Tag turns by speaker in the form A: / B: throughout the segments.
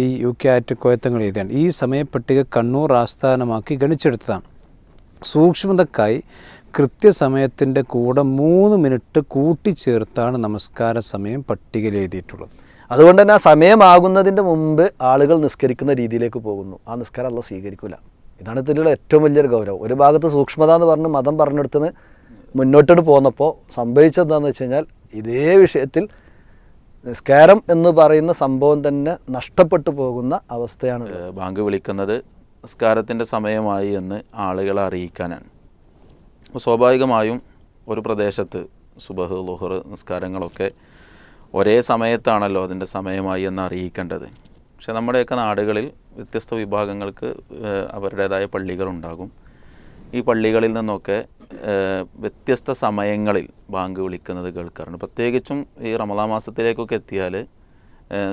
A: ഈ U K ആറ്റ് കോയത്തങ്ങൾ എഴുതിയാണ്. ഈ സമയപ്പട്ടിക കണ്ണൂർ ആസ്ഥാനമാക്കി ഗണിച്ചെടുത്തതാണ്. സൂക്ഷ്മതക്കായി കൃത്യസമയത്തിന്റെ കൂടെ മൂന്ന് മിനിറ്റ് കൂട്ടിച്ചേർത്താണ് നമസ്കാര സമയം പട്ടികയിൽ എഴുതിയിട്ടുള്ളത്.
B: അതുകൊണ്ട് തന്നെ ആ സമയമാകുന്നതിന്റെ മുമ്പ് ആളുകൾ നിസ്കരിക്കുന്ന രീതിയിലേക്ക് പോകുന്നു. ആ നിസ്കാരം അല്ല സ്വീകരിക്കില്ല ഇതാണ് ഇതിലുള്ള ഏറ്റവും വലിയൊരു ഗൗരവം. ഒരു ഭാഗത്ത് സൂക്ഷ്മത എന്ന് പറഞ്ഞ് മതം പറഞ്ഞെടുത്തുനിന്ന് മുന്നോട്ടോട്ട് പോന്നപ്പോൾ സംഭവിച്ചതെന്താണെന്ന് വെച്ച് കഴിഞ്ഞാൽ ഇതേ വിഷയത്തിൽ നിസ്കാരം എന്ന് പറയുന്ന സംഭവം തന്നെ നഷ്ടപ്പെട്ടു പോകുന്ന അവസ്ഥയാണ്
C: ബാങ്ക് വിളിക്കുന്നത് നിസ്കാരത്തിന്റെ സമയമായി എന്ന് ആളുകളെ അറിയിക്കാനാണ്. അപ്പോൾ സ്വാഭാവികമായും ഒരു പ്രദേശത്ത് സുബഹ് ലുഹർ നിസ്കാരങ്ങളൊക്കെ ഒരേ സമയത്താണല്ലോ അതിന്റെ സമയമായി എന്ന് അറിയിക്കേണ്ടത്. പക്ഷെ നമ്മുടെയൊക്കെ നാടുകളിൽ വ്യത്യസ്ത വിഭാഗങ്ങൾക്ക് അവരുടേതായ പള്ളികളുണ്ടാകും. ഈ പള്ളികളിൽ നിന്നൊക്കെ വ്യത്യസ്ത സമയങ്ങളിൽ ബാങ്ക് വിളിക്കുന്നത് കേൾക്കാറുണ്ട്. പ്രത്യേകിച്ചും ഈ റമദാ മാസത്തിലേക്കൊക്കെ എത്തിയാൽ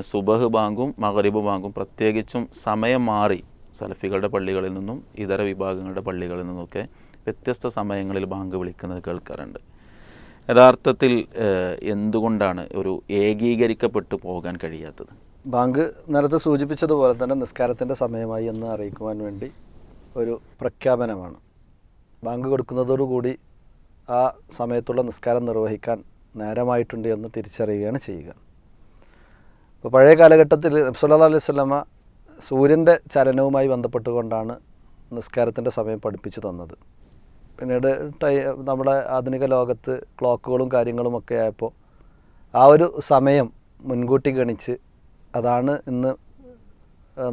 C: സുബഹ് ബാങ്കും മഹരീബ് ബാങ്കും പ്രത്യേകിച്ചും സമയം മാറി സലഫികളുടെ പള്ളികളിൽ നിന്നും ഇതര വിഭാഗങ്ങളുടെ പള്ളികളിൽ നിന്നൊക്കെ വ്യത്യസ്ത സമയങ്ങളിൽ ബാങ്ക് വിളിക്കുന്നത് കേൾക്കാറുണ്ട്. യഥാർത്ഥത്തിൽ എന്തുകൊണ്ടാണ് ഒരു ഏകീകരിക്കപ്പെട്ടു പോകാൻ കഴിയാത്തത്?
B: ബാങ്ക് നേരത്തെ സൂചിപ്പിച്ചതുപോലെ തന്നെ നിസ്കാരത്തിന്റെ സമയമായി എന്ന് അറിയിക്കുവാൻ വേണ്ടി ഒരു പ്രഖ്യാപനമാണ്. ബാങ്ക് കൊടുക്കുന്നതോടുകൂടി ആ സമയത്തുള്ള നിസ്കാരം നിർവഹിക്കാൻ നേരമായിട്ടുണ്ട് എന്ന് തിരിച്ചറിയുകയാണ് ചെയ്യുക. ഇപ്പോൾ പഴയ കാലഘട്ടത്തിൽ നബ്സല്ലാ അലൈഹി സ്വലമ സൂര്യന്റെ ചലനവുമായി ബന്ധപ്പെട്ടുകൊണ്ടാണ് നിസ്കാരത്തിന്റെ സമയം പഠിപ്പിച്ചു തന്നത്. പിന്നീട് ടൈ നമ്മുടെ ആധുനിക ലോകത്ത് ക്ലോക്കുകളും കാര്യങ്ങളും ഒക്കെ ആയപ്പോൾ ആ ഒരു സമയം മുൻകൂട്ടി ഗണിച്ച് അതാണ് ഇന്ന്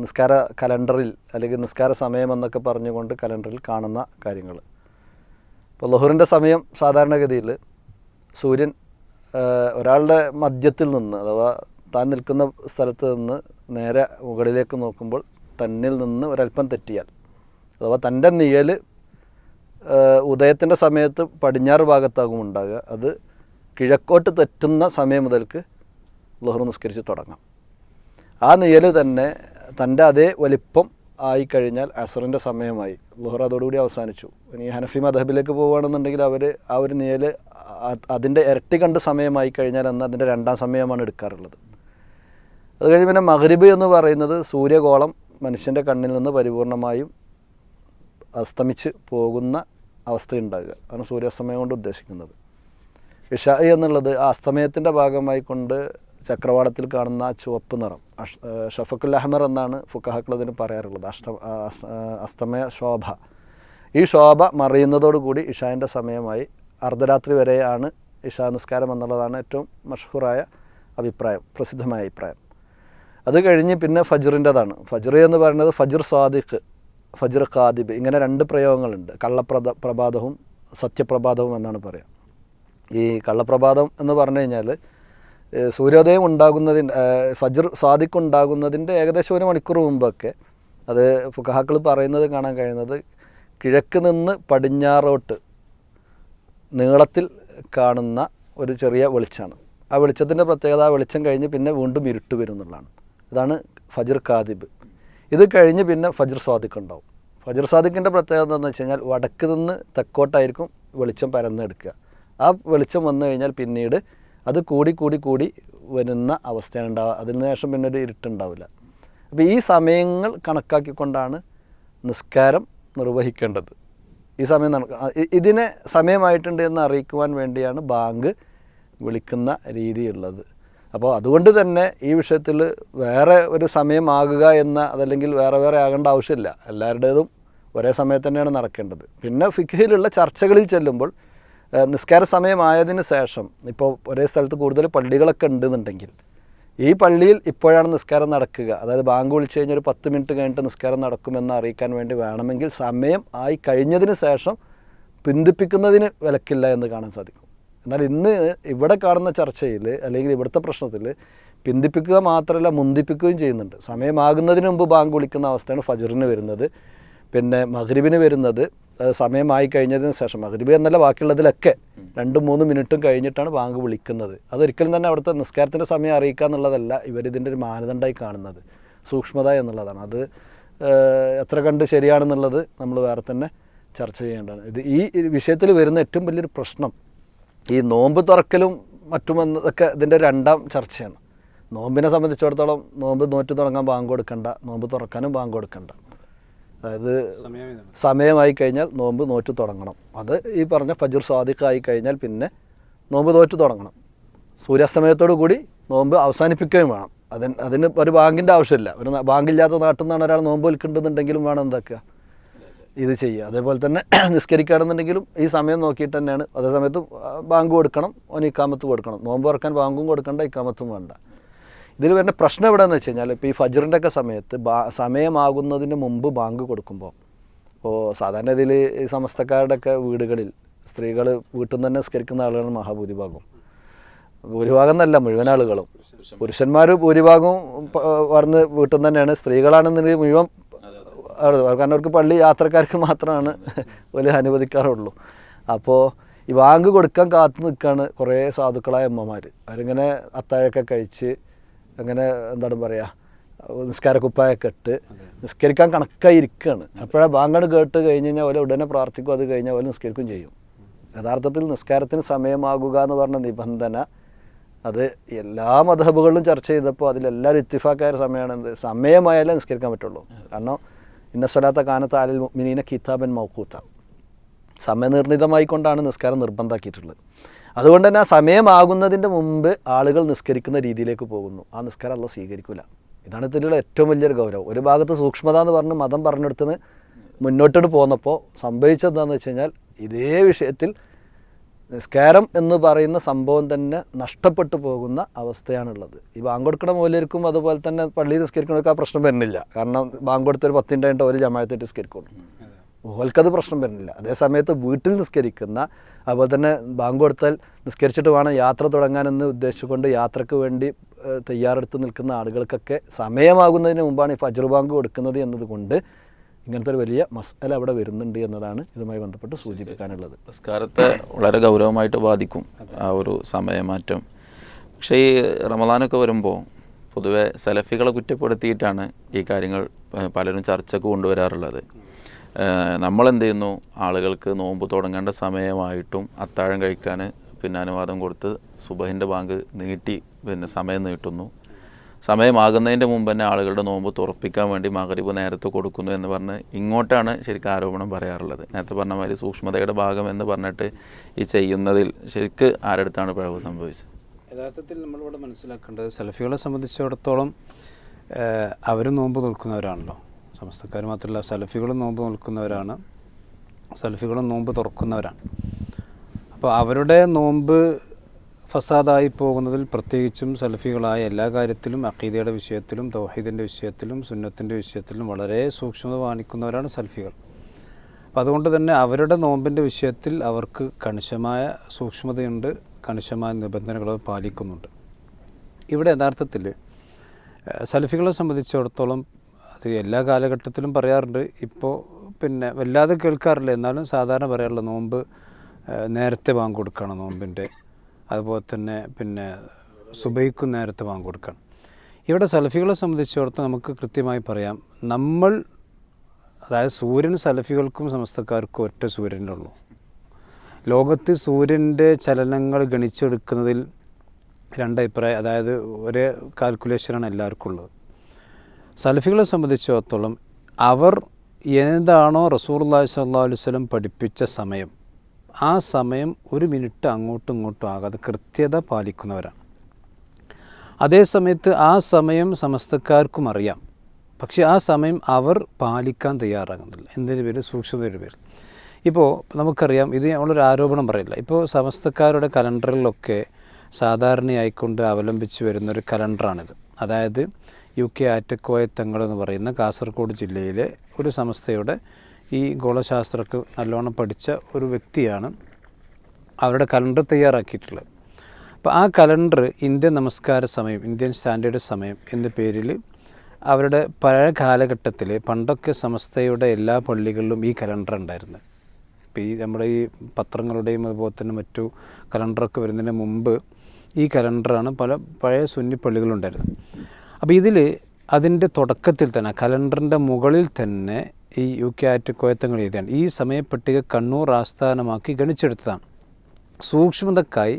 B: നിസ്കാര കലണ്ടറിൽ അല്ലെങ്കിൽ നിസ്കാര സമയം എന്നൊക്കെ പറഞ്ഞുകൊണ്ട് കലണ്ടറിൽ കാണുന്ന കാര്യങ്ങൾ. ഇപ്പോൾ ലഹുറിന്റെ സമയം സാധാരണഗതിയിൽ സൂര്യൻ ഒരാളുടെ മധ്യത്തിൽ നിന്ന് അഥവാ താൻ നിൽക്കുന്ന സ്ഥലത്ത് നിന്ന് നേരെ മുകളിലേക്ക് നോക്കുമ്പോൾ തന്നിൽ നിന്ന് ഒരല്പം തെറ്റിയാൽ അഥവാ തന്റെ നിഴൽ ഉദയത്തിന്റെ സമയത്ത് പടിഞ്ഞാറ് ഭാഗത്താകും ഉണ്ടാകുക. അത് കിഴക്കോട്ട് തെറ്റുന്ന സമയം മുതൽക്ക് ലഹുർ നിസ്കരിച്ച് തുടങ്ങാം. ആ നിഴൽ തന്നെ തന്റെ അതേ വലിപ്പം ആയിക്കഴിഞ്ഞാൽ അസറിന്റെ സമയമായി. ലുഹർ അതോടുകൂടി അവസാനിച്ചു. ഇനി ഹനഫി മദഹബിലേക്ക് പോവുകയാണെന്നുണ്ടെങ്കിൽ അവർ ആ ഒരു നിയൽ അതിന്റെ ഇരട്ടി കണ്ട് സമയമായി കഴിഞ്ഞാൽ അന്ന് അതിന്റെ രണ്ടാം സമയമാണ് എടുക്കാറുള്ളത്. അത് കഴിഞ്ഞ് പിന്നെ മഹരിബ് എന്ന് പറയുന്നത് സൂര്യഗോളം മനുഷ്യന്റെ കണ്ണിൽ നിന്ന് പരിപൂർണമായും അസ്തമിച്ച് പോകുന്ന അവസ്ഥയുണ്ടാകുക. അതാണ് സൂര്യാസ്തമയം കൊണ്ട് ഉദ്ദേശിക്കുന്നത്. ഇഷായി എന്നുള്ളത് ആ അസ്തമയത്തിന്റെ ഭാഗമായി കൊണ്ട് ചക്രവാളത്തിൽ കാണുന്ന ചുവപ്പ് നിറം. അഷ് ഷഫക്കുൽ അഹ്മർ എന്നാണ് ഫുക്കഹക്കൾ അതിന് പറയാറുള്ളത്. അഷ്ട അസ്തമയ ശോഭ. ഈ ശോഭ മറിയുന്നതോടുകൂടി ഇഷാന്റെ സമയമായി അർദ്ധരാത്രി വരെയാണ് ഇഷാ നിസ്കാരം എന്നുള്ളതാണ് ഏറ്റവും മഷഹൂറായ അഭിപ്രായം പ്രസിദ്ധമായ അഭിപ്രായം. അത് കഴിഞ്ഞ് പിന്നെ ഫജ്റിന്റെതാണ്. ഫജർ എന്ന് പറയുന്നത് ഫജർ സാദിഖ് ഫജർ ഖാദിബ്. ഇങ്ങനെ രണ്ട് പ്രയോഗങ്ങളുണ്ട്. കള്ളപ്രദ പ്രഭാതവും സത്യപ്രഭാതവും എന്നാണ് പറയുക ഈ കള്ളപ്രഭാതം എന്ന് പറഞ്ഞു കഴിഞ്ഞാൽ സൂര്യോദയം ഉണ്ടാകുന്നതിന്റെ ഫജർ സാദിഖ് ഏകദേശം ഒരു മണിക്കൂർ മുമ്പൊക്കെ അത് ഫുഹാക്കൾ പറയുന്നത് കാണാൻ കഴിയുന്നത് കിഴക്ക് നിന്ന് പടിഞ്ഞാറോട്ട് നീളത്തിൽ കാണുന്ന ഒരു ചെറിയ വെളിച്ചമാണ്. ആ വെളിച്ചത്തിന്റെ പ്രത്യേകത ആ വെളിച്ചം കഴിഞ്ഞ് പിന്നെ വീണ്ടും ഇരുട്ട് വരും എന്നുള്ളതാണ്. ഇതാണ് ഫജർ കാദിബ് ഇത് കഴിഞ്ഞ് പിന്നെ ഫജർ സാദിഖ് ഉണ്ടാവും. ഫജ്ർ സാദിഖിന്റെ പ്രത്യേകത എന്താണെന്ന് വെച്ച് കഴിഞ്ഞാൽ വടക്ക് നിന്ന് തെക്കോട്ടായിരിക്കും വെളിച്ചം പരന്നെടുക്കുക. ആ വെളിച്ചം വന്നു കഴിഞ്ഞാൽ പിന്നീട് അത് കൂടി കൂടി കൂടി വരുന്ന അവസ്ഥയാണ് ഉണ്ടാവുക അതിന് ശേഷം പിന്നെ ഒരു ഇരുട്ടുണ്ടാവില്ല അപ്പോൾ ഈ സമയങ്ങൾ കണക്കാക്കിക്കൊണ്ടാണ് നിസ്കാരം നിർവഹിക്കേണ്ടത്. ഈ സമയം ഇതിനെ സമയമായിട്ടുണ്ട് എന്ന് അറിയിക്കുവാൻ വേണ്ടിയാണ് ബാങ്ക് വിളിക്കുന്ന രീതിയുള്ളത്. അപ്പോൾ അതുകൊണ്ട് തന്നെ ഈ വിഷയത്തിൽ വേറെ ഒരു സമയമാകുക എന്ന അതല്ലെങ്കിൽ വേറെ വേറെ ആകേണ്ട ആവശ്യമില്ല. എല്ലാവരുടേതും ഒരേ സമയത്ത് തന്നെയാണ് നടക്കേണ്ടത്. പിന്നെ ഫിഖയിലുള്ള ചർച്ചകളിൽ ചെല്ലുമ്പോൾ നിസ്കാര സമയമായതിന് ശേഷം ഇപ്പോൾ ഒരേ സ്ഥലത്ത് കൂടുതൽ പള്ളികളൊക്കെ ഉണ്ടെന്നുണ്ടെങ്കിൽ ഈ പള്ളിയിൽ ഇപ്പോഴാണ് നിസ്കാരം നടക്കുക. അതായത് ബാങ്ക് വിളിച്ചു കഴിഞ്ഞാൽ ഒരു പത്ത് മിനിറ്റ് കഴിഞ്ഞിട്ട് നിസ്കാരം നടക്കുമെന്ന് അറിയിക്കാൻ വേണ്ടി വേണമെങ്കിൽ സമയം ആയി കഴിഞ്ഞതിന് ശേഷം പിന്തിപ്പിക്കുന്നതിന് വിലക്കില്ല എന്ന് കാണാൻ സാധിക്കും. എന്നാൽ ഇന്ന് ഇവിടെ കാണുന്ന ചർച്ചയിൽ അല്ലെങ്കിൽ ഇവിടുത്തെ പ്രശ്നത്തിൽ പിന്തിപ്പിക്കുക മാത്രമല്ല മുന്തിപ്പിക്കുകയും ചെയ്യുന്നുണ്ട്. സമയമാകുന്നതിന് മുമ്പ് ബാങ്ക് വിളിക്കുന്ന അവസ്ഥയാണ് ഫജറിന് വരുന്നത്. പിന്നെ മഹ്രിബിന് വരുന്നത്. സമയമായി കഴിഞ്ഞതിന് ശേഷം മഗ്രിബ് എന്നല്ല ബാക്കിയുള്ളതിലൊക്കെ രണ്ടും മൂന്ന് മിനിറ്റും കഴിഞ്ഞിട്ടാണ് ബാങ്ക് വിളിക്കുന്നത്. അതൊരിക്കലും തന്നെ അവിടുത്തെ നിസ്കാരത്തിന്റെ സമയം അറിയിക്കുക എന്നുള്ളതല്ല ഇവരിതിന്റെ ഒരു മാനദണ്ഡമായി കാണുന്നത്. സൂക്ഷ്മത എന്നുള്ളതാണ്. അത് എത്ര കണ്ട് ശരിയാണെന്നുള്ളത് നമ്മൾ വേറെ തന്നെ ചർച്ച ചെയ്യേണ്ടതാണ്. ഇത് ഈ വിഷയത്തിൽ വരുന്ന ഏറ്റവും വലിയൊരു പ്രശ്നം ഈ നോമ്പ് തുറക്കലും മറ്റുമെന്നതൊക്കെ ഇതിന്റെ രണ്ടാം ചർച്ചയാണ്. നോമ്പിനെ സംബന്ധിച്ചിടത്തോളം നോമ്പ് നോറ്റ് തുടങ്ങാൻ ബാങ്ക് കൊടുക്കണ്ട നോമ്പ് തുറക്കാനും ബാങ്ക് കൊടുക്കണ്ട. അതായത് സമയമായി കഴിഞ്ഞാൽ നോമ്പ് നോറ്റ് തുടങ്ങണം. അത് ഈ പറഞ്ഞ ഫജുർ സ്വാദിഖായി കഴിഞ്ഞാൽ പിന്നെ നോമ്പ് നോറ്റ് തുടങ്ങണം. സൂര്യാസ്തമയത്തോടു കൂടി നോമ്പ് അവസാനിപ്പിക്കുകയും വേണം. അതിന് അതിന് ഒരു ബാങ്കിന്റെ ആവശ്യമില്ല. ഒരു ബാങ്കില്ലാത്ത നാട്ടിൽ നിന്നാണ് ഒരാൾ നോമ്പ് വിൽക്കേണ്ടതെന്നുണ്ടെങ്കിലും വേണം എന്താക്കുക? ഇത് ചെയ്യുക. അതേപോലെ തന്നെ നിസ്കരിക്കുകയാണെന്നുണ്ടെങ്കിലും ഈ സമയം നോക്കിയിട്ട് തന്നെയാണ്. അതേ സമയത്ത് ബാങ്ക് കൊടുക്കണം. ഓന് ഇക്കാമത്ത് കൊടുക്കണം. നോമ്പ് തുറക്കാൻ ബാങ്കും കൊടുക്കണ്ട ഇക്കാമത്തും വേണ്ട. ഇതിൽ വരുന്ന പ്രശ്നം എവിടെയെന്ന് വെച്ച് കഴിഞ്ഞാൽ ഇപ്പോൾ ഈ ഫജറിന്റെ ഒക്കെ സമയത്ത് ബാ സമയമാകുന്നതിന് മുമ്പ് ബാങ്ക് കൊടുക്കുമ്പോൾ ഇപ്പോൾ സാധാരണ ഇതിൽ ഈ സമസ്തക്കാരുടെ ഒക്കെ വീടുകളിൽ സ്ത്രീകൾ വീട്ടിൽ നിന്ന് തന്നെ സ്കരിക്കുന്ന ആളുകളാണ് മഹാഭൂരിഭാഗം ഭൂരിഭാഗം എന്നല്ല മുഴുവൻ ആളുകളും. പുരുഷന്മാർ ഭൂരിഭാഗവും വളർന്ന് വീട്ടിൽ നിന്ന് തന്നെയാണ്. സ്ത്രീകളാണെന്നുണ്ടെങ്കിൽ മുഴുവൻ കാരണം അവർക്ക് പള്ളി യാത്രക്കാർക്ക് മാത്രമാണ് വലിയ അനുവദിക്കാറുള്ളൂ. അപ്പോൾ ഈ ബാങ്ക് കൊടുക്കാൻ കാത്തു നിൽക്കുകയാണ് കുറേ സാധുക്കളായ അമ്മമാർ അവരിങ്ങനെ അത്താഴൊക്കെ കഴിച്ച് അങ്ങനെ എന്താണ് പറയുക നിസ്കാര കുപ്പായൊക്കെ ഇട്ട് നിസ്കരിക്കാൻ കണക്കായി ഇരിക്കുകയാണ് അപ്പോഴാണ് ബാങ്കട് കേട്ട് കഴിഞ്ഞ് കഴിഞ്ഞാൽ പോലെ ഉടനെ പ്രാർത്ഥിക്കും അത് കഴിഞ്ഞാൽ പോലെ നിസ്കരിക്കും ചെയ്യും. യഥാർത്ഥത്തിൽ നിസ്കാരത്തിന് സമയമാകുക എന്ന് പറഞ്ഞ നിബന്ധന അത് എല്ലാ മതഹബുകളിലും ചർച്ച ചെയ്തപ്പോൾ അതിലെല്ലാവരും ഇത്തിഫാക്കായ സമയമാണ് എന്ത്? സമയമായാലേ നിസ്കരിക്കാൻ പറ്റുള്ളൂ. കാരണം ഇന്ന സ്വലാത്ത കാനത്ത് ആലിൽ മിനീന കിതാബൻ മൗക്കൂത്ത സമയനിർണിതമായിക്കൊണ്ടാണ് നിസ്കാരം നിർബന്ധമാക്കിയിട്ടുള്ളത് അതുകൊണ്ട് തന്നെ ആ സമയമാകുന്നതിന്റെ മുമ്പ് ആളുകൾ നിസ്കരിക്കുന്ന രീതിയിലേക്ക് പോകുന്നു. ആ നിസ്കാരം അല്ല സ്വീകരിക്കില്ല ഇതാണ് ഇതിലുള്ള ഏറ്റവും വലിയൊരു ഗൗരവം. ഒരു ഭാഗത്ത് സൂക്ഷ്മത എന്ന് പറഞ്ഞ് മതം പറഞ്ഞെടുത്തുനിന്ന് മുന്നോട്ടോട്ട് പോന്നപ്പോൾ സംഭവിച്ചത് എന്താണെന്ന് വെച്ച് കഴിഞ്ഞാൽ ഇതേ വിഷയത്തിൽ നിസ്കാരം എന്ന് പറയുന്ന സംഭവം തന്നെ നഷ്ടപ്പെട്ടു പോകുന്ന അവസ്ഥയാണുള്ളത്. ഈ ബാങ്ക് കൊടുക്കണ മൂല്യർക്കും അതുപോലെ തന്നെ പള്ളി നിസ്കരിക്കുന്നവർക്ക് ആ പ്രശ്നം വരുന്നില്ല. കാരണം ബാങ്ക് കൊടുത്തൊരു പത്തിന്റെ ഒരു ജമായത്തായിട്ട് നിസ്കരിക്കുള്ളൂ. ഓൽക്കത് പ്രശ്നം വരുന്നില്ല. അതേസമയത്ത് വീട്ടിൽ നിസ്കരിക്കുന്ന അതുപോലെ തന്നെ ബാങ്ക് കൊടുത്താൽ നിസ്കരിച്ചിട്ട് വേണം യാത്ര തുടങ്ങാനെന്ന് ഉദ്ദേശിച്ചുകൊണ്ട് യാത്രയ്ക്ക് വേണ്ടി തയ്യാറെടുത്ത് നിൽക്കുന്ന ആളുകൾക്കൊക്കെ സമയമാകുന്നതിന് മുമ്പാണ് ഈ ഫജർ ബാങ്ക് കൊടുക്കുന്നത് എന്നതുകൊണ്ട് ഇങ്ങനത്തെ ഒരു വലിയ മസല അവിടെ വരുന്നുണ്ട് എന്നതാണ് ഇതുമായി ബന്ധപ്പെട്ട് സൂചിപ്പിക്കാനുള്ളത്.
C: നിസ്കാരത്തെ വളരെ ഗൗരവമായിട്ട് ബാധിക്കും ആ ഒരു സമയമാറ്റം. പക്ഷേ ഈ റമദാനൊക്കെ വരുമ്പോൾ പൊതുവെ സെലഫികളെ കുറ്റപ്പെടുത്തിയിട്ടാണ് ഈ കാര്യങ്ങൾ പലരും ചർച്ചക്ക് കൊണ്ടുവരാറുള്ളത്. നമ്മളെന്ത് ചെയ്യുന്നു ആളുകൾക്ക് നോമ്പ് തുടങ്ങേണ്ട സമയമായിട്ടും അത്താഴം കഴിക്കാൻ പിന്നെ അനുവാദം കൊടുത്ത് സുബഹിന്റെ ബാങ്ക് നീട്ടി പിന്നെ സമയം നീട്ടുന്നു. സമയമാകുന്നതിന്റെ മുമ്പ് തന്നെ ആളുകളുടെ നോമ്പ് തുറപ്പിക്കാൻ വേണ്ടി മകരിബ് നേരത്തെ കൊടുക്കുന്നു എന്ന് പറഞ്ഞ് ഇങ്ങോട്ടാണ് ശരിക്കും ആരോപണം പറയാറുള്ളത്. നേരത്തെ പറഞ്ഞ മാതിരി സൂക്ഷ്മതയുടെ ഭാഗം എന്ന് പറഞ്ഞിട്ട് ഈ ചെയ്യുന്നതിൽ ശരിക്ക് ആരടുത്താണ് പിഴവ് സംഭവിച്ചത്?
A: യഥാർത്ഥത്തിൽ നമ്മളിവിടെ മനസ്സിലാക്കേണ്ടത് സെൽഫികളെ സംബന്ധിച്ചിടത്തോളം അവർ നോമ്പ് നിൽക്കുന്നവരാണല്ലോ സമസ്തക്കാർ മാത്രമല്ല സെൽഫികളും നോമ്പ് നിൽക്കുന്നവരാണ്. സെൽഫികളും നോമ്പ് തുറക്കുന്നവരാണ്. അപ്പോൾ അവരുടെ നോമ്പ് ഫസാദായി പോകുന്നതിൽ പ്രത്യേകിച്ചും സെൽഫികളായ എല്ലാ കാര്യത്തിലും അഖീദയുടെ വിഷയത്തിലും തൗഹീദിന്റെ വിഷയത്തിലും സുന്നത്തിന്റെ വിഷയത്തിലും വളരെ സൂക്ഷ്മത കാണിക്കുന്നവരാണ് സെൽഫികൾ. അപ്പോൾ അതുകൊണ്ട് തന്നെ അവരുടെ നോമ്പിന്റെ വിഷയത്തിൽ അവർക്ക് കണിശമായ സൂക്ഷ്മതയുണ്ട് കണിശമായ നിബന്ധനകൾ പാലിക്കുന്നുണ്ട്. ഇവിടെ യഥാർത്ഥത്തിൽ സെൽഫികളെ സംബന്ധിച്ചിടത്തോളം അത് എല്ലാ കാലഘട്ടത്തിലും പറയാറുണ്ട്. ഇപ്പോൾ പിന്നെ വല്ലാതെ കേൾക്കാറില്ല. എന്നാലും സാധാരണ പറയാറുള്ള നോമ്പ് നേരത്തെ വാങ്ങി കൊടുക്കണം നോമ്പിന്റെ. അതുപോലെ തന്നെ പിന്നെ സുബൈക്കും നേരത്തെ വാങ്ങി കൊടുക്കണം. ഇവിടെ സലഫികളെ സംബന്ധിച്ചിടത്തോളം നമുക്ക് കൃത്യമായി പറയാം. നമ്മൾ അതായത് സൂര്യൻ സലഫികൾക്കും സമസ്തക്കാർക്കും ഒറ്റ സൂര്യന്റെ ഉള്ളൂ. ലോകത്ത് സൂര്യന്റെ ചലനങ്ങൾ ഗണിച്ചെടുക്കുന്നതിൽ രണ്ടഭിപ്രായം അതായത് ഒരേ കാൽക്കുലേഷനാണ് എല്ലാവർക്കും ഉള്ളത്. സലഫികളെ സംബന്ധിച്ചിടത്തോളം അവർ എന്താണോ റസൂർല്ലാ സാഹു അലൈഹി വസല്ലം പഠിപ്പിച്ച സമയം ആ സമയം ഒരു മിനിറ്റ് അങ്ങോട്ടും ഇങ്ങോട്ടും ആകാതെ കൃത്യത പാലിക്കുന്നവരാണ്. അതേ സമയത്ത് ആ സമയം സമസ്തക്കാർക്കും അറിയാം. പക്ഷേ ആ സമയം അവർ പാലിക്കാൻ തയ്യാറാകുന്നില്ല. എന്തിന്റെ പേര് സൂക്ഷ്മതയുടെ പേര് ഇപ്പോൾ നമുക്കറിയാം ഇത് നമ്മളൊരു ആരോപണം പറയില്ല. ഇപ്പോൾ സമസ്തക്കാരുടെ കലണ്ടറിലൊക്കെ സാധാരണയായിക്കൊണ്ട് അവലംബിച്ച് വരുന്നൊരു കലണ്ടറാണിത്. അതായത് യു കെ ആറ്റക്കോയ തങ്ങൾ എന്ന് പറയുന്ന കാസർഗോഡ് ജില്ലയിലെ ഒരു സംസ്ഥയുടെ ഈ ഗോളശാസ്ത്രക്ക് നല്ലോണം പഠിച്ച ഒരു വ്യക്തിയാണ് അവരുടെ കലണ്ടർ തയ്യാറാക്കിയിട്ടുള്ളത്. അപ്പോൾ ആ കലണ്ടർ ഇന്ത്യൻ നമസ്കാര സമയം ഇന്ത്യൻ സ്റ്റാൻഡേർഡ് സമയം എന്ന പേരിൽ അവരുടെ പഴയ കാലഘട്ടത്തിൽ പണ്ടൊക്കെ സമസ്തയുടെ എല്ലാ പള്ളികളിലും ഈ കലണ്ടർ ഉണ്ടായിരുന്നു. ഇപ്പോൾ ഈ നമ്മുടെ ഈ പത്രങ്ങളുടെയും അതുപോലെ തന്നെ മറ്റു കലണ്ടറൊക്കെ വരുന്നതിന് മുമ്പ് ഈ കലണ്ടറാണ് പല പഴയ സുന്നി പള്ളികളുണ്ടായിരുന്നത്. അപ്പോൾ ഇതിൽ അതിന്റെ തുടക്കത്തിൽ തന്നെ കലണ്ടറിന്റെ മുകളിൽ തന്നെ ഈ യു കെ ആറ്റ് കോയത്തങ്ങൾ എഴുതിയാണ്. ഈ സമയപ്പട്ടിക കണ്ണൂർ ആസ്ഥാനമാക്കി ഗണിച്ചെടുത്തതാണ്. സൂക്ഷ്മതക്കായി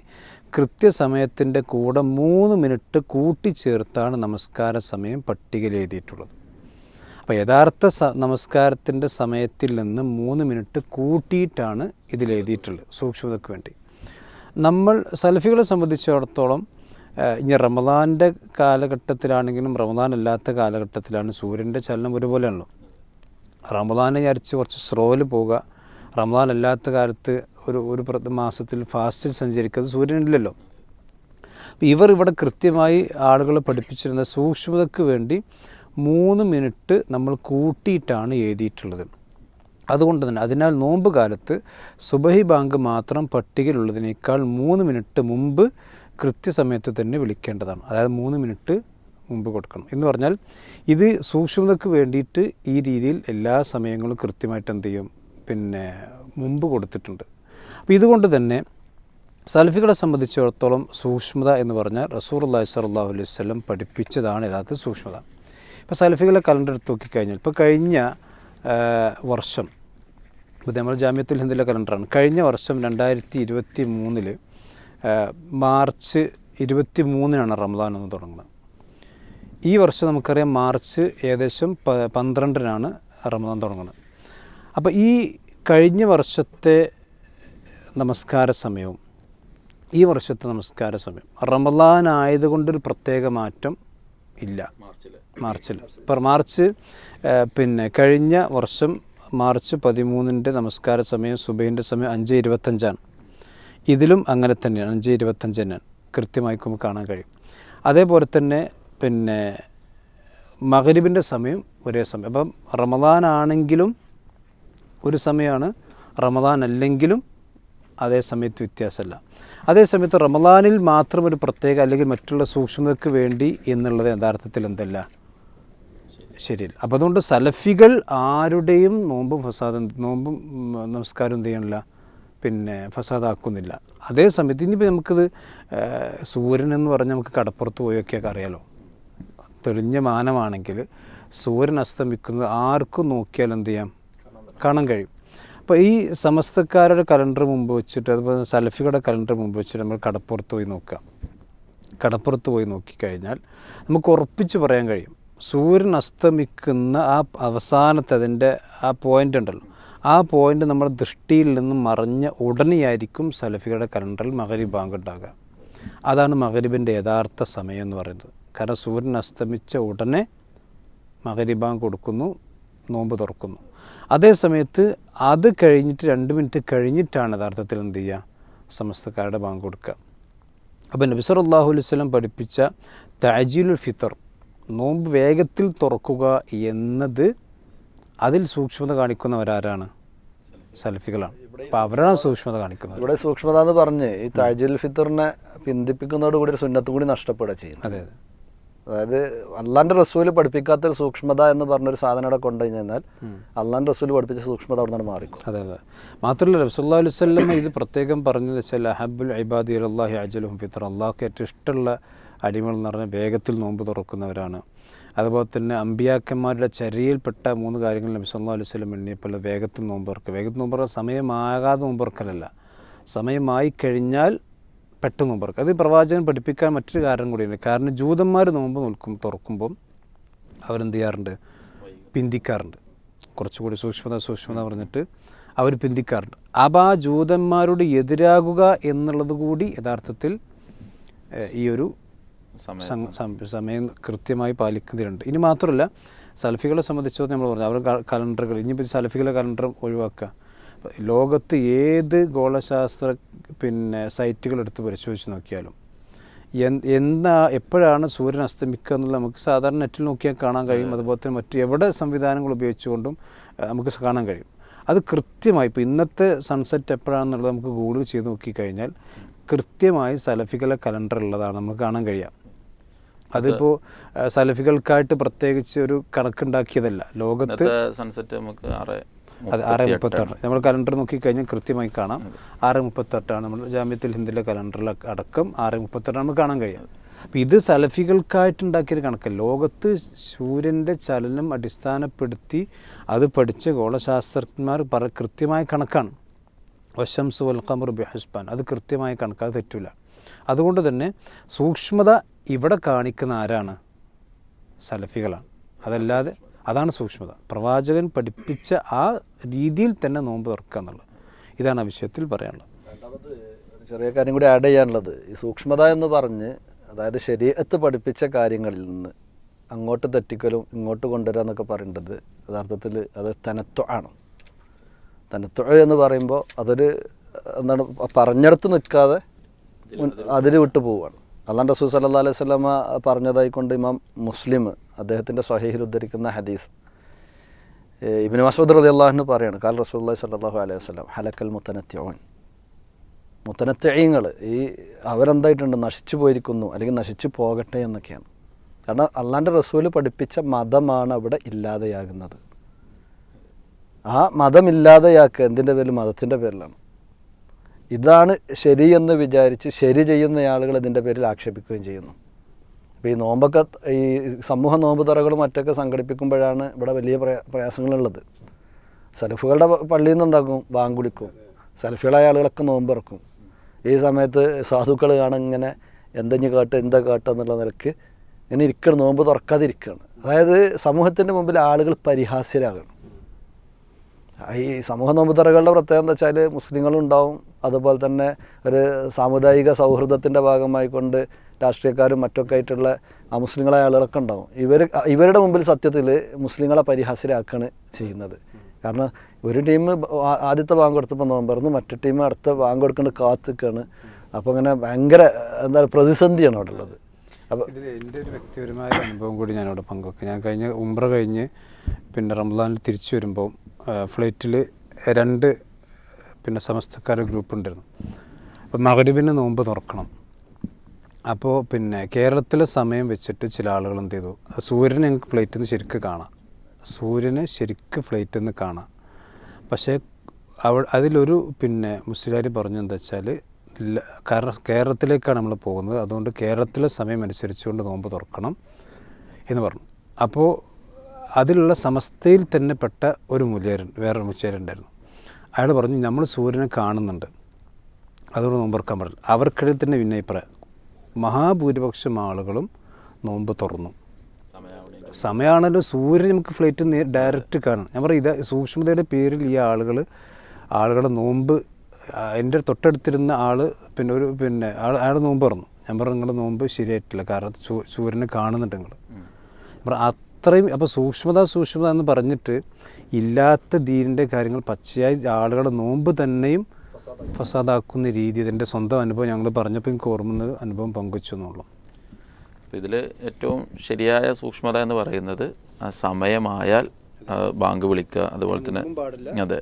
A: കൃത്യസമയത്തിന്റെ കൂടെ മൂന്ന് മിനിറ്റ് കൂട്ടിച്ചേർത്താണ് നമസ്കാര സമയം പട്ടികയിൽ എഴുതിയിട്ടുള്ളത്. അപ്പോൾ യഥാർത്ഥ സ നമസ്കാരത്തിന്റെ സമയത്തിൽ നിന്ന് മൂന്ന് മിനിറ്റ് കൂട്ടിയിട്ടാണ് ഇതിൽ എഴുതിയിട്ടുള്ളത് സൂക്ഷ്മതയ്ക്ക് വേണ്ടി. നമ്മൾ സൽഫികളെ സംബന്ധിച്ചിടത്തോളം ഇനി റമദാന്റെ കാലഘട്ടത്തിലാണെങ്കിലും റമദാൻ അല്ലാത്ത കാലഘട്ടത്തിലാണ് സൂര്യന്റെ ചലനം ഒരുപോലെയാണല്ലോ. റമദാനെ വിചാരിച്ച് കുറച്ച് സ്ലോയിൽ പോവുക. റമദാൻ അല്ലാത്ത കാലത്ത് ഒരു ഒരു മാസത്തിൽ ഫാസ്റ്റിൽ സഞ്ചരിക്കുന്നത് സൂര്യനില്ലല്ലോ ഇവർ ഇവിടെ കൃത്യമായി ആളുകളെ പഠിപ്പിച്ചിരുന്ന സൂക്ഷ്മതയ്ക്ക് വേണ്ടി മൂന്ന് മിനിറ്റ് നമ്മൾ കൂട്ടിയിട്ടാണ് എഴുതിയിട്ടുള്ളത്. അതുകൊണ്ട് തന്നെ അതിനാൽ നോമ്പ് കാലത്ത് സുബഹി ബാങ്ക് മാത്രം പട്ടികയിലുള്ളതിനേക്കാൾ മൂന്ന് മിനിറ്റ് മുമ്പ് കൃത്യസമയത്ത് തന്നെ വിളിക്കേണ്ടതാണ്. അതായത് മൂന്ന് മിനിറ്റ് മുമ്പ് കൊടുക്കണം. എന്ന് പറഞ്ഞാൽ ഇത് സൂക്ഷ്മതയ്ക്ക് വേണ്ടിയിട്ട് ഈ രീതിയിൽ എല്ലാ സമയങ്ങളും കൃത്യമായിട്ട് എന്ത് ചെയ്യും? പിന്നെ മുമ്പ് കൊടുത്തിട്ടുണ്ട്. അപ്പോൾ ഇതുകൊണ്ട് തന്നെ സൽഫികളെ സംബന്ധിച്ചിടത്തോളം സൂക്ഷ്മത എന്ന് പറഞ്ഞാൽ റസൂർ അള്ളാഹി സ്വല്ലല്ലാഹു അലൈഹി വസല്ലം പഠിപ്പിച്ചതാണ് യഥാർത്ഥ സൂക്ഷ്മത. ഇപ്പോൾ സൽഫികളെ കലണ്ടർ എടുത്ത് നോക്കിക്കഴിഞ്ഞാൽ ഇപ്പോൾ കഴിഞ്ഞ വർഷം ഇപ്പോൾ നമ്മൾ ജാമ്യത്തുൽ ഹിന്ദിലെ കലണ്ടറാണ്. കഴിഞ്ഞ വർഷം രണ്ടായിരത്തി ഇരുപത്തി മൂന്നിൽ മാർച്ച് ഇരുപത്തി മൂന്നിനാണ് റമദാൻ എന്ന് തുടങ്ങുന്നത്. ഈ വർഷം നമുക്കറിയാം മാർച്ച് ഏകദേശം പ പന്ത്രണ്ടിനാണ് റമദാൻ തുടങ്ങുന്നത്. അപ്പോൾ ഈ കഴിഞ്ഞ വർഷത്തെ നമസ്കാര സമയവും ഈ വർഷത്തെ നമസ്കാര സമയം റമദാൻ ആയതുകൊണ്ടൊരു പ്രത്യേക മാറ്റം ഇല്ല. മാർച്ചിൽ ഇപ്പോൾ മാർച്ച് പിന്നെ കഴിഞ്ഞ വർഷം മാർച്ച് പതിമൂന്നിന്റെ നമസ്കാര സമയം സുബൈന്റെ സമയം അഞ്ച് ഇരുപത്തഞ്ചാണ്. ഇതിലും അങ്ങനെ തന്നെയാണ്. അഞ്ച് ഇരുപത്തഞ്ച് കൃത്യമായി കാണാൻ കഴിയും. അതേപോലെ തന്നെ പിന്നെ മകരിബിന്റെ സമയം ഒരേ സമയം. അപ്പം റമദാൻ ആണെങ്കിലും ഒരു സമയമാണ് റമദാൻ അല്ലെങ്കിലും അതേ സമയത്ത് വ്യത്യാസമല്ല. അതേസമയത്ത് റമദാനിൽ മാത്രം ഒരു പ്രത്യേക അല്ലെങ്കിൽ മറ്റുള്ള സൂക്ഷ്മതയ്ക്ക് വേണ്ടി എന്നുള്ളത് യഥാർത്ഥത്തിൽ എന്തല്ല? ശരിയല്ല. അപ്പോൾ അതുകൊണ്ട് സലഫികൾ ആരുടെയും നോമ്പും ഫസാദും നോമ്പും നമസ്കാരം ചെയ്യണില്ല പിന്നെ ഫസാദാക്കുന്നില്ല. അതേ സമയത്ത് ഇനിയിപ്പോൾ നമുക്കിത് സൂര്യൻ എന്ന് പറഞ്ഞാൽ നമുക്ക് കടപ്പുറത്ത് പോയൊക്കെയൊക്കെ അറിയാലോ. തെളിഞ്ഞ മാനമാണെങ്കിൽ സൂര്യൻ അസ്തമിക്കുന്നത് ആർക്കും നോക്കിയാൽ എന്ത് ചെയ്യാം? കാണാൻ കഴിയും. അപ്പോൾ ഈ സമസ്തക്കാരുടെ കലണ്ടർ മുമ്പ് വെച്ചിട്ട് അതുപോലെ സലഫികളുടെ കലണ്ടർ മുമ്പ് വെച്ചിട്ട് നമ്മൾ കടപ്പുറത്ത് പോയി നോക്കാം കടപ്പുറത്ത് പോയി നോക്കിക്കഴിഞ്ഞാൽ നമുക്ക് ഉറപ്പിച്ച് പറയാൻ കഴിയും. സൂര്യൻ അസ്തമിക്കുന്ന ആ അവസാനത്തെ അതിന്റെ ആ പോയിന്റ് ഉണ്ടല്ലോ. ആ പോയിന്റ് നമ്മുടെ ദൃഷ്ടിയിൽ നിന്നും മറിഞ്ഞ ഉടനെയായിരിക്കും സലഫികളുടെ കലണ്ടറിൽ മകരീബ് ബാങ്ക് ഉണ്ടാകുക അതാണ് മകരീബിന്റെ യഥാർത്ഥ സമയം എന്ന് പറയുന്നത്. കാരണം സൂര്യൻ അസ്തമിച്ച ഉടനെ മകരീബ് ബാങ്ക് കൊടുക്കുന്നു നോമ്പ് തുറക്കുന്നു. അതേ സമയത്ത് അത് കഴിഞ്ഞിട്ട് രണ്ട് മിനിറ്റ് കഴിഞ്ഞിട്ടാണ് യഥാർത്ഥത്തിൽ എന്ത് ചെയ്യുക? സമസ്തക്കാരുടെ ബാങ്ക് കൊടുക്കുക. അപ്പോൾ നബിസർ അള്ളാഹു അലൈഹി വസല്ലം പഠിപ്പിച്ച താജീലുൽ ഫിത്തർ നോമ്പ് വേഗത്തിൽ തുറക്കുക എന്നത് അതിൽ സൂക്ഷ്മത കാണിക്കുന്നവരാരാണ്? സലഫികളാണ് അപ്പോൾ അവരാണ് സൂക്ഷ്മത കാണിക്കുന്നത്.
B: ഇവിടെ സൂക്ഷ്മത എന്ന് പറഞ്ഞ് ഈ താജുൽ ഫിത്തറിനെ പിന്തിപ്പിക്കുന്നതോടുകൂടി ഒരു സുന്നത്ത് കൂടി നഷ്ടപ്പെടുക ചെയ്യുന്നത്.
A: അതെ അതെ.
B: അതായത് അള്ളാന്റെ റസൂൽ പഠിപ്പിക്കാത്ത ഒരു സൂക്ഷ്മത എന്ന് പറഞ്ഞൊരു സാധനം അവിടെ കൊണ്ടു കഴിഞ്ഞാൽ അള്ളാന്റെ റസൂൽ പഠിപ്പിച്ച സൂക്ഷ്മത അവിടെ നിന്ന് മാറിക്കും
A: അതെ അതെ. മാത്രമല്ല റസൂല്ലാ അലൈഹി വസല്ലം ഇത് പ്രത്യേകം പറഞ്ഞത് വെച്ചാൽ അഹബുൽ ഇബാദി അള്ളാഹി അജലുഹും ഫിത്തർ. അള്ളാഹ്ക്ക് ഏറ്റവും ഇഷ്ടമുള്ള അടിമകൾ എന്ന് പറഞ്ഞാൽ വേഗത്തിൽ നോമ്പ് തുറക്കുന്നവരാണ്. അതുപോലെ തന്നെ അമ്പിയാക്കന്മാരുടെ ചരിയിൽപ്പെട്ട മൂന്ന് കാര്യങ്ങൾ നബി സല്ലല്ലാഹു അലൈഹി വസല്ലം എണ്ണിയപ്പോൾ വേഗത്തിൽ നോമ്പ് തുറക്കുക വേഗത്തിൽ നോമ്പ് തുറക്കുക സമയമാകാതെ നോമ്പ് തുറക്കലല്ല സമയമായി കഴിഞ്ഞാൽ പെട്ടെന്ന് നോമ്പ് തുറക്കുക അത് പ്രവാചകൻ പഠിപ്പിക്കാൻ മറ്റൊരു കാരണം കൂടിയുണ്ട്. കാരണം ജൂതന്മാർ നോമ്പ് നിൽക്കും തുറക്കുമ്പം അവരെന്ത് ചെയ്യാറുണ്ട്? പിന്തിക്കാറുണ്ട്. കുറച്ചുകൂടി സൂക്ഷ്മത സൂക്ഷ്മത പറഞ്ഞിട്ട് അവർ പിന്തിക്കാറുണ്ട്. അപ്പം ആ ജൂതന്മാരോട് എതിരാകുക എന്നുള്ളത് കൂടി യഥാർത്ഥത്തിൽ ഈ ഒരു
C: സമയം
A: കൃത്യമായി പാലിക്കുന്നതിലുണ്ട്. ഇനി മാത്രമല്ല സൽഫികളെ സംബന്ധിച്ചോളം നമ്മൾ പറഞ്ഞു അവരുടെ കലണ്ടറുകൾ ഇനിയിപ്പോൾ സൽഫികളെ കലണ്ടർ ഒഴിവാക്കുക. ലോകത്ത് ഏത് ഗോളശാസ്ത്ര പിന്നെ സൈറ്റുകൾ എടുത്ത് പരിശോധിച്ച് നോക്കിയാലും എൻ- എന്താ എപ്പോഴാണ് സൂര്യൻ അസ്തമിക്കുക എന്നുള്ള നമുക്ക് സാധാരണ നെറ്റിൽ നോക്കിയാൽ കാണാൻ കഴിയും. അതുപോലെ തന്നെ മറ്റ് എവിടെ സംവിധാനങ്ങൾ ഉപയോഗിച്ചുകൊണ്ടും നമുക്ക് കാണാൻ കഴിയും. അത് കൃത്യമായി ഇപ്പോൾ ഇന്നത്തെ സൺസെറ്റ് എപ്പോഴാണെന്നുള്ളത് നമുക്ക് ഗൂഗിൾ ചെയ്ത് നോക്കിക്കഴിഞ്ഞാൽ കൃത്യമായി സലഫികളെ കലണ്ടർ ഉള്ളതാണ് നമുക്ക് കാണാൻ കഴിയുക. അതിപ്പോൾ ഏഹ്, സലഫികൾക്കായിട്ട് പ്രത്യേകിച്ച് ഒരു കണക്കുണ്ടാക്കിയതല്ല. ലോകത്ത്
C: സൺസെറ്റ് നമുക്ക് ആറ്
A: അത് ആറ്. മുപ്പത്തെട്ട് നമ്മൾ കലണ്ടർ നോക്കിക്കഴിഞ്ഞാൽ കൃത്യമായി കാണാം. ആറ് മുപ്പത്തെട്ടാണ് നമ്മൾ ജാമ്യത്തിൽ ഹിന്ദിലെ കലണ്ടറിൽ അടക്കം ആറ് മുപ്പത്തെട്ടാണ് നമുക്ക് കാണാൻ കഴിയുന്നത്. അപ്പം ഇത് സലഫികൾക്കായിട്ടുണ്ടാക്കിയൊരു കണക്കല്ല. ലോകത്ത് സൂര്യന്റെ ചലനം അടിസ്ഥാനപ്പെടുത്തി അത് പഠിച്ച ഗോളശാസ്ത്രജ്ഞന്മാർ പറ കൃത്യമായ കണക്കാണ്. വശംസ് വൽ ഖമർ ബിഹസ്ബാൻ. അത് കൃത്യമായ കണക്ക് അത് തെറ്റില്ല അതുകൊണ്ട് തന്നെ സൂക്ഷ്മത ഇവിടെ കാണിക്കുന്ന ആരാണ്? സലഫികളാണ്. അതല്ലാതെ അതാണ് സൂക്ഷ്മത. പ്രവാചകൻ പഠിപ്പിച്ച ആ രീതിയിൽ തന്നെ നോമ്പ് തുറക്കുക എന്നുള്ളത്. ഇതാണ് ആ വിഷയത്തിൽ പറയാനുള്ളത്.
B: ചെറിയ കാര്യം കൂടി ആഡ് ചെയ്യാനുള്ളത്. ഈ സൂക്ഷ്മത എന്ന് പറഞ്ഞ് അതായത് ശരീരത്ത് പഠിപ്പിച്ച കാര്യങ്ങളിൽ നിന്ന് അങ്ങോട്ട് തെറ്റിക്കലും ഇങ്ങോട്ട് കൊണ്ടുവരിക എന്നൊക്കെ പറയേണ്ടത് യഥാർത്ഥത്തിൽ അത് തനത്വ ആണ്. തനത്വ എന്ന് പറയുമ്പോൾ അതൊരു എന്താണ് പറഞ്ഞിടത്ത് നിൽക്കാതെ അതിൽ വിട്ടു പോവുകയാണ് അല്ലാണ്ട് റസൂൽ സല്ലാ അലൈഹി സ്വലാമ പറഞ്ഞതായിക്കൊണ്ട് ഇമാം മുസ്ലിം അദ്ദേഹത്തിന്റെ സ്വഹീഹിൽ ഉദ്ധരിക്കുന്ന ഹദീസ്. ഇബിൻ മസൂദ് റതി അള്ളാഹുന് പറയാണ് കാൽ റസൂല്ലായി സല്ലാഹു അലൈഹി വസ്ലാം ഹലക്കൽ മുത്തനത്യോൻ മുത്തനത്യങ്ങൾ ഈ അവരെന്തായിട്ടുണ്ട്? നശിച്ചു പോയിരിക്കുന്നു അല്ലെങ്കിൽ നശിച്ചു പോകട്ടെ എന്നൊക്കെയാണ്. കാരണം അള്ളാന്റെ റസൂൽ പഠിപ്പിച്ച മതമാണ് അവിടെ ഇല്ലാതെയാകുന്നത്. ആ മതമില്ലാതെയാക്കുക എന്തിന്റെ പേരിൽ? മതത്തിന്റെ പേരിലാണ്. ഇതാണ് ശരിയെന്ന് വിചാരിച്ച് ശരി ചെയ്യുന്ന ആളുകൾ ഇതിന്റെ പേരിൽ ആക്ഷേപിക്കുകയും ചെയ്യുന്നു. അപ്പോൾ ഈ നോമ്പൊക്കെ ഈ സമൂഹ നോമ്പ് തറകളും മറ്റൊക്കെ സംഘടിപ്പിക്കുമ്പോഴാണ് ഇവിടെ വലിയ പ്രയാ പ്രയാസങ്ങളുള്ളത്. സെൽഫുകളുടെ പള്ളിയിൽ നിന്ന് എന്താക്കും? ബാങ്ക് സെൽഫികളായ ആളുകളൊക്കെ നോമ്പിറക്കും. ഈ സമയത്ത് സാധുക്കൾ കാണാൻ ഇങ്ങനെ എന്തെഞ്ഞ് കാട്ട് എന്താ കാട്ട് എന്നുള്ള നിലയ്ക്ക് ഇങ്ങനെ ഇരിക്കണം നോമ്പ് തുറക്കാതിരിക്കുകയാണ് അതായത് സമൂഹത്തിന്റെ മുമ്പിൽ ആളുകൾ പരിഹാസ്യരാകണം. ഈ സമൂഹ നോമ്പുതറകളുടെ പ്രത്യേകത എന്താ വെച്ചാൽ മുസ്ലിങ്ങളുണ്ടാവും. അതുപോലെ തന്നെ ഒരു സാമുദായിക സൗഹൃദത്തിന്റെ ഭാഗമായിക്കൊണ്ട് രാഷ്ട്രീയക്കാരും മറ്റൊക്കെ ആയിട്ടുള്ള അമുസ്ലിങ്ങളായ ആളുകളൊക്കെ ഉണ്ടാവും. ഇവർ ഇവരുടെ മുമ്പിൽ സത്യത്തിൽ മുസ്ലിങ്ങളെ പരിഹാസ്യരാക്കുകയാണ് ചെയ്യുന്നത്. കാരണം ഒരു ടീം ആദ്യത്തെ ബാങ്ക് കൊടുത്തപ്പോൾ നോമ്പറന്ന് മറ്റു ടീം അടുത്ത ബാങ്ക് കൊടുക്കേണ്ട കാത്തുക്കാണ്. അപ്പോൾ അങ്ങനെ ഭയങ്കര എന്താ പ്രതിസന്ധിയാണ് അവിടെ ഉള്ളത്. അപ്പോൾ
A: ഇതിൽ എന്റെ ഒരു വ്യക്തിപരമായ അനുഭവം കൂടി ഞാനവിടെ പങ്കുവെക്കും. ഞാൻ കഴിഞ്ഞ ഉംറ കഴിഞ്ഞ് പിന്നെ റംസാനിൽ തിരിച്ചു വരുമ്പോൾ ഫ്ലൈറ്റിൽ രണ്ട് പിന്നെ സമസ്തക്കാരുടെ ഗ്രൂപ്പ് ഉണ്ടായിരുന്നു അപ്പോൾ മകരുവിന് നോമ്പ് തുറക്കണം. അപ്പോൾ പിന്നെ കേരളത്തിലെ സമയം വെച്ചിട്ട് ചില ആളുകൾ എന്ത് ചെയ്തു? സൂര്യനെ ഞങ്ങൾക്ക് ഫ്ലൈറ്റിൽ നിന്ന് ശരിക്ക് കാണാം. സൂര്യനെ ശരിക്ക് ഫ്ലൈറ്റിൽ നിന്ന് കാണാം. പക്ഷേ അവ അതിലൊരു പിന്നെ മുസ്ലിം പറഞ്ഞു എന്താ വെച്ചാൽ കേരളത്തിലേക്കാണ് നമ്മൾ പോകുന്നത്. അതുകൊണ്ട് കേരളത്തിലെ സമയം അനുസരിച്ചുകൊണ്ട് നോമ്പ് തുറക്കണം എന്ന് പറഞ്ഞു. അപ്പോൾ അതിലുള്ള സമസ്തയിൽ തന്നെ പെട്ട ഒരു മുല്യരൻ വേറൊരു മുച്ചേരുണ്ടായിരുന്നു അയാൾ പറഞ്ഞു നമ്മൾ സൂര്യനെ കാണുന്നുണ്ട്. അതുകൊണ്ട് നോമ്പ് തുറക്കാൻ പാടില്ല അവർക്കിടയിൽ തന്നെ വിനയപ്ര മഹാഭൂരിപക്ഷം ആളുകളും നോമ്പ് തുറന്നു. സമയമാണല്ലോ സൂര്യൻ നമുക്ക് ഫ്ലൈറ്റ് ഡയറക്റ്റ് കാണണം. ഞാൻ പറയും ഇത് സൂക്ഷ്മതയുടെ പേരിൽ ഈ ആളുകൾ ആളുകളുടെ നോമ്പ് എന്റെ തൊട്ടടുത്തിരുന്ന ആൾ പിന്നെ ഒരു പിന്നെ ആൾ അയാൾ നോമ്പ് പറഞ്ഞു ഞാൻ പറഞ്ഞു നിങ്ങളുടെ നോമ്പ് ശരിയായിട്ടില്ല. കാരണം സൂര്യനെ കാണുന്നുണ്ട് നിങ്ങൾ. അപ്പം അത്രയും അപ്പോൾ സൂക്ഷ്മത സൂക്ഷ്മത എന്ന് പറഞ്ഞിട്ട് ഇല്ലാത്ത ദീനിന്റെ കാര്യങ്ങൾ പച്ചയായി ആളുകളുടെ നോമ്പ് തന്നെയും ഫസാദാക്കുന്ന രീതി ഇതിന്റെ സ്വന്തം അനുഭവം ഞങ്ങൾ പറഞ്ഞപ്പോൾ എനിക്ക് ഓർമ്മ അനുഭവം പങ്കുവച്ചു എന്നുള്ളൂ.
C: അപ്പോൾ ഇതിൽ ഏറ്റവും ശരിയായ സൂക്ഷ്മത എന്ന് പറയുന്നത് ആ സമയമായാൽ ബാങ്ക് വിളിക്കുക അതുപോലെ തന്നെ അതെ.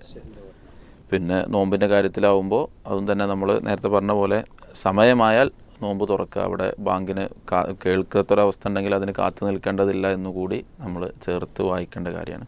C: പിന്നെ നോമ്പിന്റെ കാര്യത്തിലാവുമ്പോൾ അതും തന്നെ നമ്മൾ നേരത്തെ പറഞ്ഞ പോലെ സമയമായാൽ നോമ്പ് തുറക്കുക അവിടെ ബാങ്കിന് കാ കേൾക്കാത്തൊരവസ്ഥ ഉണ്ടെങ്കിൽ അതിന് കാത്തു നിൽക്കേണ്ടതില്ല എന്നുകൂടി നമ്മൾ ചേർത്ത് വായിക്കേണ്ട കാര്യമാണ്.